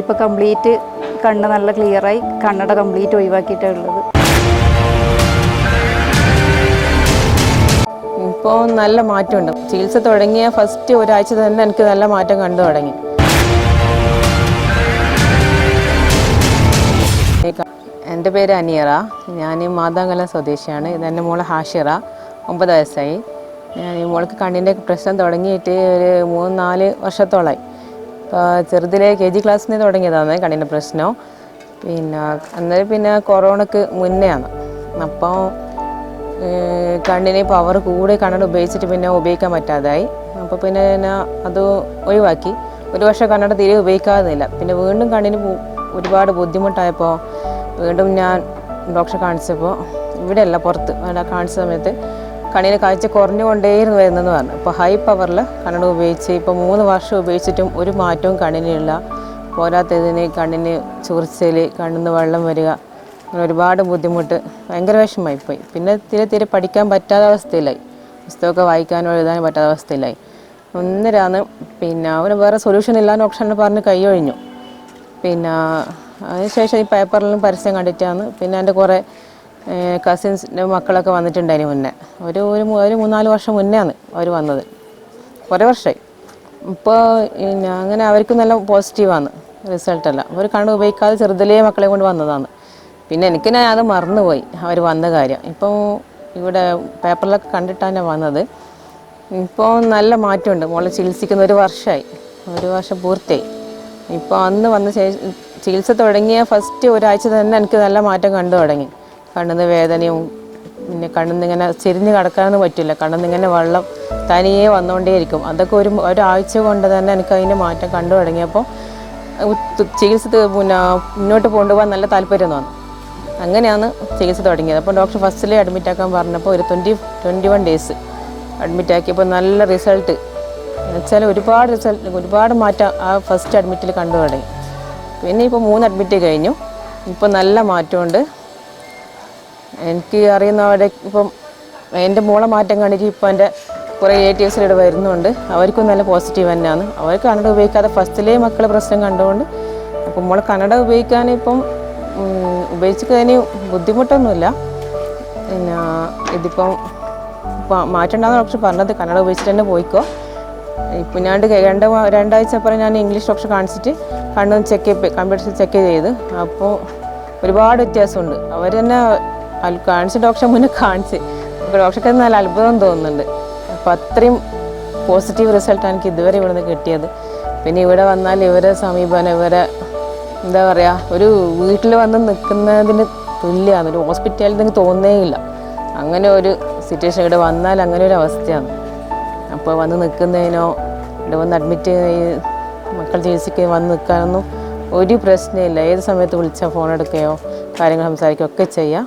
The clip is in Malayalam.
ഇപ്പോൾ കംപ്ലീറ്റ് കണ്ണ് നല്ല ക്ലിയറായി കണ്ണട കംപ്ലീറ്റ് ഒഴിവാക്കിയിട്ടാണ് ഉള്ളത്. ഇപ്പോൾ നല്ല മാറ്റമുണ്ട്. ചികിത്സ തുടങ്ങിയ ഫസ്റ്റ് ഒരാഴ്ച തന്നെ എനിക്ക് നല്ല മാറ്റം കണ്ടു തുടങ്ങി. എന്റെ പേര് അനിയറ. ഞാൻ മാതാങ്കലം സ്വദേശിയാണ്. ഇത് എന്റെ മോൾ ഹാഷിറ. ഒമ്പത് വയസ്സായി. ഞാൻ ഈ മോൾക്ക് കണ്ണിന്റെ പ്രശ്നം തുടങ്ങിയിട്ട് ഒരു മൂന്ന് നാല് വർഷത്തോളമായി ചെറുതിലെ കെ ജി ക്ലാസ്സിൽ നിന്ന് തുടങ്ങിയതാണ് കണ്ണിന്റെ പ്രശ്നം. പിന്നെ അന്നേരം പിന്നെ കൊറോണക്ക് മുന്നെയാണ്. അപ്പോൾ കണ്ണിന് പവർ കൂടി കണ്ണട ഉപയോഗിച്ചിട്ട് പിന്നെ ഉപയോഗിക്കാൻ പറ്റാതായി. അപ്പോൾ പിന്നെ അത് ഒഴിവാക്കി. ഒരു വർഷം കണ്ണട തീരെ ഉപയോഗിക്കാതില്ല പിന്നെ വീണ്ടും കണ്ണിന് ഒരുപാട് ബുദ്ധിമുട്ടായപ്പോൾ വീണ്ടും ഞാൻ ഡോക്ടറെ കാണിച്ചപ്പോൾ ഇവിടെയല്ല പുറത്ത്. അവിടെ കാണിച്ച സമയത്ത് കണ്ണിന് കാഴ്ച കുറഞ്ഞുകൊണ്ടേയിരുന്നു വരുന്നതെന്ന് പറഞ്ഞു. അപ്പോൾ ഹൈ പവറിൽ കണ്ണട ഉപയോഗിച്ച് ഇപ്പോൾ മൂന്ന് വർഷം ഉപയോഗിച്ചിട്ടും ഒരു മാറ്റവും കണ്ണിനില്ല. പോരാത്തതിന് കണ്ണിന് ചൊറിച്ചൽ കണ്ണിന് വെള്ളം വരിക അങ്ങനെ ഒരുപാട് ബുദ്ധിമുട്ട്. ഭയങ്കര വിഷമമായിപ്പോയി പിന്നെ തീരെ തീരെ പഠിക്കാൻ പറ്റാത്ത അവസ്ഥയിലായി. പുസ്തകമൊക്കെ വായിക്കാനോ എഴുതാനോ പറ്റാത്ത അവസ്ഥയിലായി. ഒന്നരാന്ന് പിന്നെ അവന് വേറെ സൊല്യൂഷൻ ഇല്ലാന്ന് ഓപ്ഷൻ പറഞ്ഞ് കൈയൊഴിഞ്ഞു പിന്നെ അതിനുശേഷം ഈ പേപ്പറിലും പരസ്യം കണ്ടിട്ടാണ് പിന്നെ എന്റെ കുറേ കസിൻസിന്റെ മക്കളൊക്കെ വന്നിട്ടുണ്ടായിരുന്നു മുന്നേ. ഒരു ഒരു ഒരു മൂന്നാൽ വർഷം മുന്നെയാണ് അവർ വന്നത്. കുറേ വർഷമായി. ഇപ്പോൾ അങ്ങനെ അവർക്ക് നല്ല പോസിറ്റീവാണ് റിസൾട്ടെല്ലാം. അവർ കണ്ട് ഉപയോഗിക്കാതെ ചെറുതിലേ മക്കളെ കൊണ്ട് വന്നതാണ്. പിന്നെ എനിക്ക് ഞാൻ അത് മറന്നുപോയി അവർ വന്ന കാര്യം. ഇപ്പോൾ ഇവിടെ പേപ്പറിലൊക്കെ കണ്ടിട്ടാണ് വന്നത്. ഇപ്പോൾ നല്ല മാറ്റമുണ്ട്. മോളെ ചികിത്സിക്കുന്ന ഒരു വർഷമായി. ഒരു വർഷം പൂർത്തിയായി. ഇപ്പോൾ അന്ന് വന്ന ചികിത്സ തുടങ്ങിയ ഫസ്റ്റ് ഒരാഴ്ച തന്നെ എനിക്ക് നല്ല മാറ്റം കണ്ടു തുടങ്ങി. കണ്ണിന്ന് വേദനയും പിന്നെ കണ്ണിന്നിങ്ങനെ ചെരിഞ്ഞ് കിടക്കാനൊന്നും പറ്റില്ല. കണ്ണിന്നിങ്ങനെ വെള്ളം തനിയെ വന്നുകൊണ്ടേയിരിക്കും അതൊക്കെ ഒരു ഒരാഴ്ച കൊണ്ട് തന്നെ എനിക്ക് അതിന്റെ മാറ്റം കണ്ടു തുടങ്ങിയപ്പോൾ ചികിത്സ പിന്നെ മുന്നോട്ട് കൊണ്ടുപോകാൻ നല്ല താല്പര്യം തോന്നി. അങ്ങനെയാണ് ചികിത്സ തുടങ്ങിയത്. അപ്പോൾ ഡോക്ടർ ഫസ്റ്റിലേ അഡ്മിറ്റ് ആക്കാൻ പറഞ്ഞപ്പോൾ ഒരു twenty twenty one days admit ആക്കിയപ്പോൾ നല്ല റിസൾട്ട് എന്നുവെച്ചാൽ ഒരുപാട് റിസൾട്ട് ഒരുപാട് മാറ്റം ആ ഫസ്റ്റ് അഡ്മിറ്റിൽ കണ്ടു തുടങ്ങി. പിന്നെ ഇപ്പോൾ മൂന്ന് അഡ്മിറ്റ് കഴിഞ്ഞു. ഇപ്പോൾ നല്ല മാറ്റമുണ്ട്. എനിക്ക് അറിയുന്നവരെ ഇപ്പം എന്റെ മോളെ മാറ്റം കണ്ടിട്ട് ഇപ്പോൾ എന്റെ കുറേ റിലേറ്റീവ്സ് ഇവിടെ വരുന്നുണ്ട്. അവർക്കും നല്ല പോസിറ്റീവ് തന്നെയാണ്. അവർ കന്നഡ ഉപയോഗിക്കാതെ ഫസ്റ്റിലേ മക്കളെ പ്രശ്നം കണ്ടുകൊണ്ട് അപ്പം മോളെ കന്നഡ ഉപയോഗിക്കാൻ ഇപ്പം ഉപയോഗിച്ചതിന് ബുദ്ധിമുട്ടൊന്നുമില്ല. പിന്നെ ഇതിപ്പം മാറ്റണ്ടാന്ന് ഡോക്ടർ പറഞ്ഞത് കന്നഡ ഉപയോഗിച്ചിട്ട് തന്നെ പോയിക്കോ. ഇപ്പം ഞാൻ രണ്ട് രണ്ടാഴ്ച അപ്പുറം ഞാൻ ഇംഗ്ലീഷ് ഓപ്ഷൻ കാണിച്ചിട്ട് കണ്ണ് ചെക്ക് കമ്പ്യൂട്ടറിൽ ചെക്ക് ചെയ്ത്. അപ്പോൾ ഒരുപാട് വ്യത്യാസമുണ്ട്. അവർ തന്നെ കാണിച്ച ഡോക്ടറെ മുന്നേ കാണിച്ച്. അപ്പോൾ ഡോക്ടർക്ക് നല്ല അത്ഭുതം തോന്നുന്നുണ്ട്. അപ്പോൾ അത്രയും പോസിറ്റീവ് റിസൾട്ടാണ് എനിക്ക് ഇതുവരെ ഇവിടെ നിന്ന് കിട്ടിയത്. പിന്നെ ഇവിടെ വന്നാൽ ഇവരെ സമീപനം ഇവരെ എന്താ പറയുക ഒരു വീട്ടിൽ വന്ന് നിൽക്കുന്നതിന് തുല്യമാണ് ഒരു ഹോസ്പിറ്റലിൽ നിന്ന് തോന്നേയില്ല അങ്ങനെ ഒരു സിറ്റുവേഷൻ ഇവിടെ വന്നാൽ അങ്ങനെ ഒരു അവസ്ഥയാണ്. അപ്പോൾ വന്ന് നിൽക്കുന്നതിനോ ഇവിടെ വന്ന് അഡ്മിറ്റ് മക്കൾ ചികിത്സയ്ക്ക് വന്ന് നിൽക്കാനൊന്നും ഒരു പ്രശ്നമില്ല. ഏത് സമയത്ത് വിളിച്ചാൽ ഫോൺ എടുക്കുകയോ കാര്യങ്ങൾ സംസാരിക്കുകയോ ഒക്കെ ചെയ്യാം.